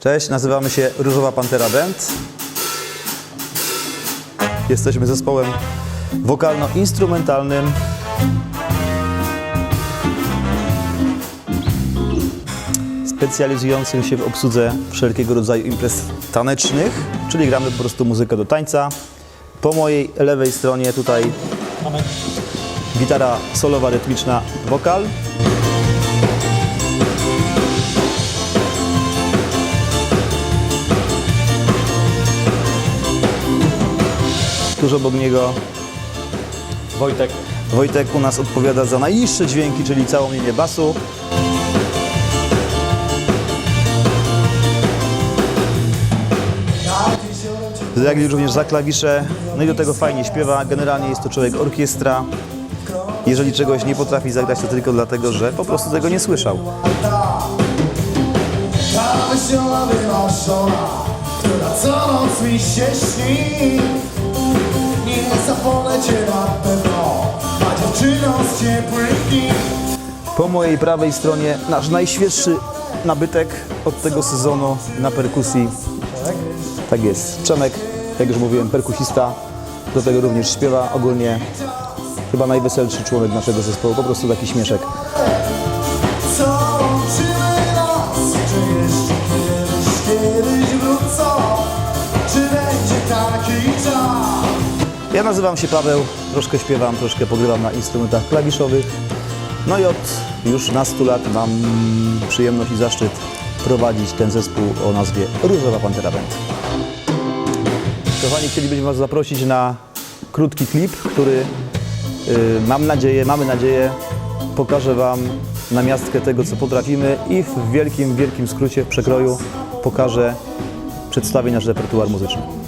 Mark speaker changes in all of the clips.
Speaker 1: Cześć, nazywamy się Różowa Pantera Band. Jesteśmy zespołem wokalno-instrumentalnym. Specjalizującym się w obsłudze wszelkiego rodzaju imprez tanecznych, czyli gramy po prostu muzykę do tańca. Po mojej lewej stronie tutaj gitara solowa, rytmiczna, wokal. Tuż obok niego
Speaker 2: Wojtek.
Speaker 1: Wojtek u nas odpowiada za najniższe dźwięki, czyli całą linię basu. Jak również za klawisze, no i do tego fajnie śpiewa. Generalnie jest to człowiek orkiestra. Jeżeli czegoś nie potrafi zagrać, to tylko dlatego, że po prostu tego nie słyszał.
Speaker 3: Ta wesoła wynoszona, która co noc mi się śni
Speaker 1: Po mojej prawej stronie nasz najświeższy nabytek od tego sezonu na perkusji. Tak jest. Przemek, jak już mówiłem, perkusista. Do tego również śpiewa. Ogólnie chyba najweselszy członek naszego zespołu. Po prostu taki śmieszek. Ja nazywam się Paweł, troszkę śpiewam, troszkę pogrywam na instrumentach klawiszowych. No i od już nastu lat mam przyjemność i zaszczyt prowadzić ten zespół o nazwie Różowa Pantera Band. Kochani, chcielibyśmy Was zaprosić na krótki klip, który y, mam nadzieję, mamy nadzieję, pokaże Wam namiastkę tego, co potrafimy i w wielkim, wielkim skrócie, w przekroju pokaże, przedstawi nasz repertuar muzyczny.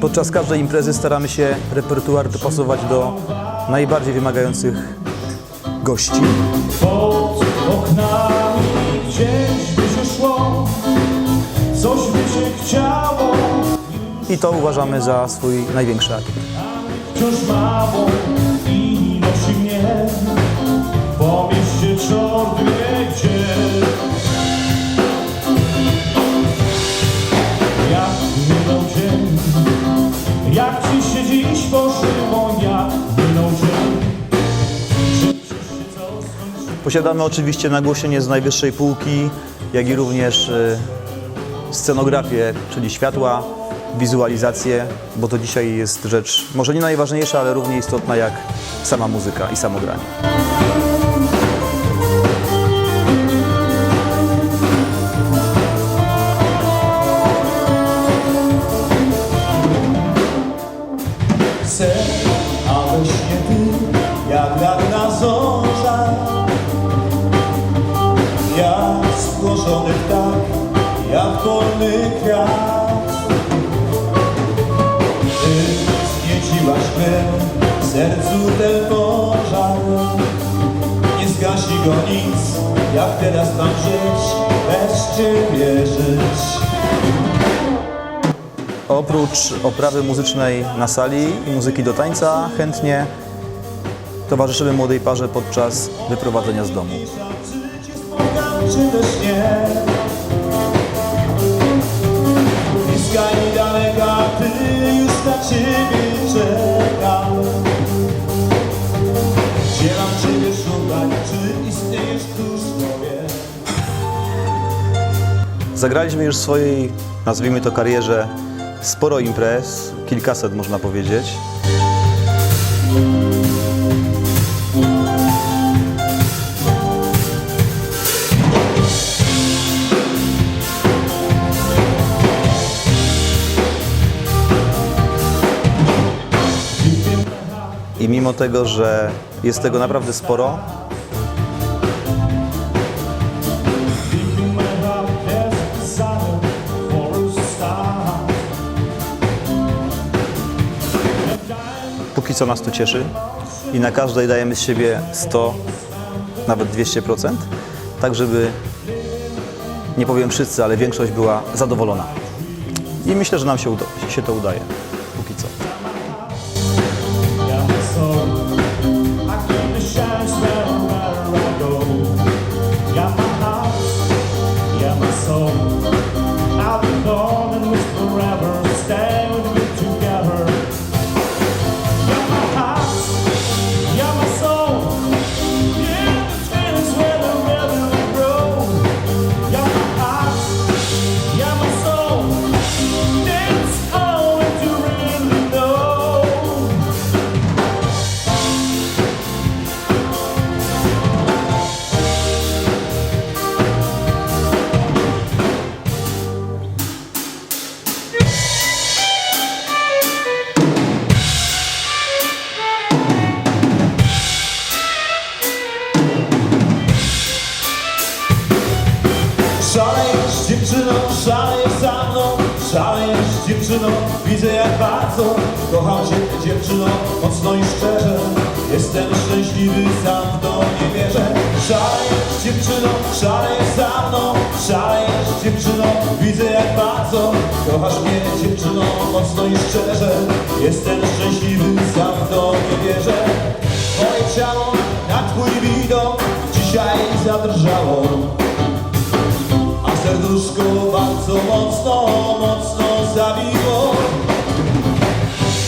Speaker 1: Podczas każdej imprezy staramy się repertuar dopasować do najbardziej wymagających gości.
Speaker 4: Pod oknami gdzieś by się szło, coś by się chciało,
Speaker 1: I to uważamy za swój największy atut.
Speaker 4: wciąż mało i nosi mnie po mieście czort wie jak ci się dziś poszło, jak minął.
Speaker 1: Posiadamy oczywiście nagłośnienie z najwyższej półki, jak i również y, scenografię, czyli światła, wizualizację, bo to dzisiaj jest rzecz może nie najważniejsza, ale równie istotna jak sama muzyka i samo granie.
Speaker 3: Jak teraz mam żyć, bez ciebie żyć?
Speaker 1: Oprócz oprawy muzycznej na sali i muzyki do tańca, chętnie towarzyszymy młodej parze podczas wyprowadzenia z domu. Zagraliśmy już w swojej, nazwijmy to karierze, sporo imprez, kilkaset można powiedzieć. I mimo tego, że jest tego naprawdę sporo, co nas to cieszy i na każdej dajemy z siebie 100, nawet 200%, tak żeby, nie powiem wszyscy, ale większość była zadowolona. I myślę, że nam się, uda, się to udaje,
Speaker 3: dziewczyno, szalejesz za mną Szalejesz dziewczyno, widzę jak bardzo Kocham cię dziewczyno, mocno i szczerze. Jestem szczęśliwy, sam w to nie wierzę. Szalejesz dziewczyno, szalejesz za mną Szalejesz dziewczyno, widzę jak bardzo Kochasz mnie dziewczyno, mocno i szczerze. Jestem szczęśliwy, sam w to nie wierzę. Moje ciało na twój widok Dzisiaj zadrżało serduszko bardzo mocno, mocno zabiło.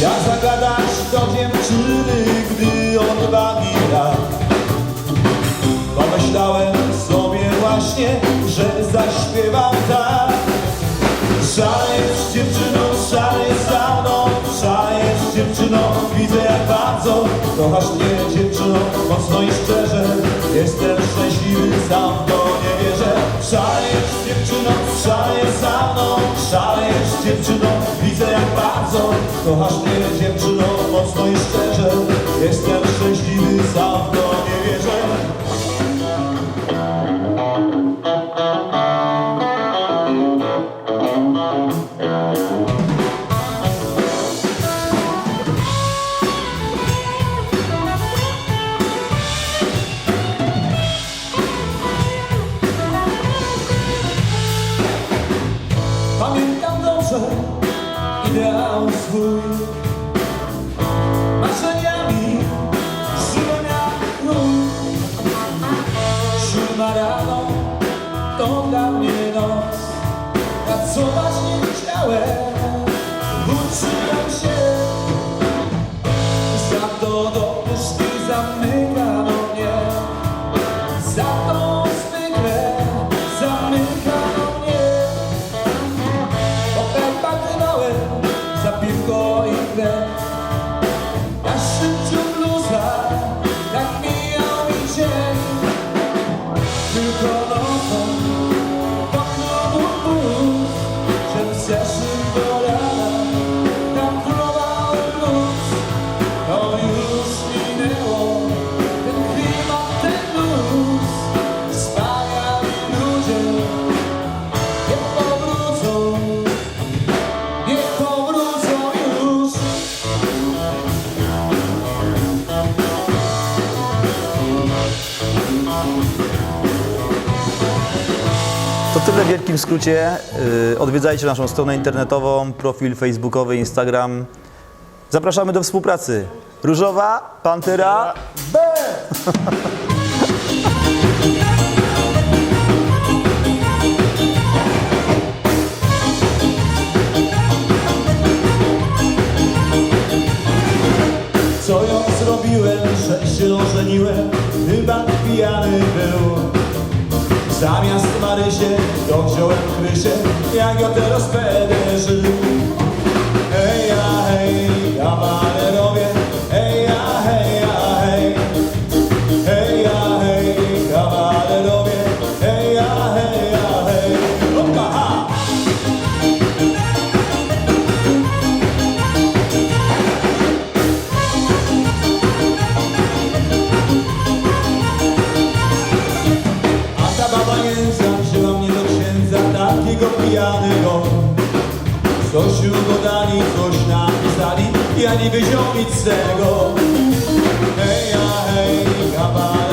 Speaker 3: Jak zagadać do dziewczyny, gdy odwagi brak Pomyślałem sobie właśnie, że zaśpiewam tak. Szalejesz dziewczyno, szalejesz za mną Szalejesz dziewczyno, widzę jak bardzo Kochasz mnie dziewczyno, mocno i szczerze. Jestem szczęśliwy, sam szalejesz za mną Szalejesz dziewczyno, widzę jak bardzo Kochasz mnie dziewczyno, mocno i Dobrze ideał swój. Marzeniami jak król. Siódma rano to dla mnie noc. Pracować nie chciałem Uczyłem się. Za to do
Speaker 1: tyle w wielkim skrócie. Yy, Odwiedzajcie naszą stronę internetową, profil facebookowy, Instagram. Zapraszamy do współpracy. Różowa, Pantera, B!
Speaker 3: Co ją zrobiłem, że się ożeniłem Chyba pijany był Zamiast Marysie to wziąłem Krysię. Jak ja teraz będę żył? Hej, ja, hej, kawalerowie pijanego Coś ugodali, coś napisali Ja niby ziomić z tego. Hej, ja, hej, kawalerowie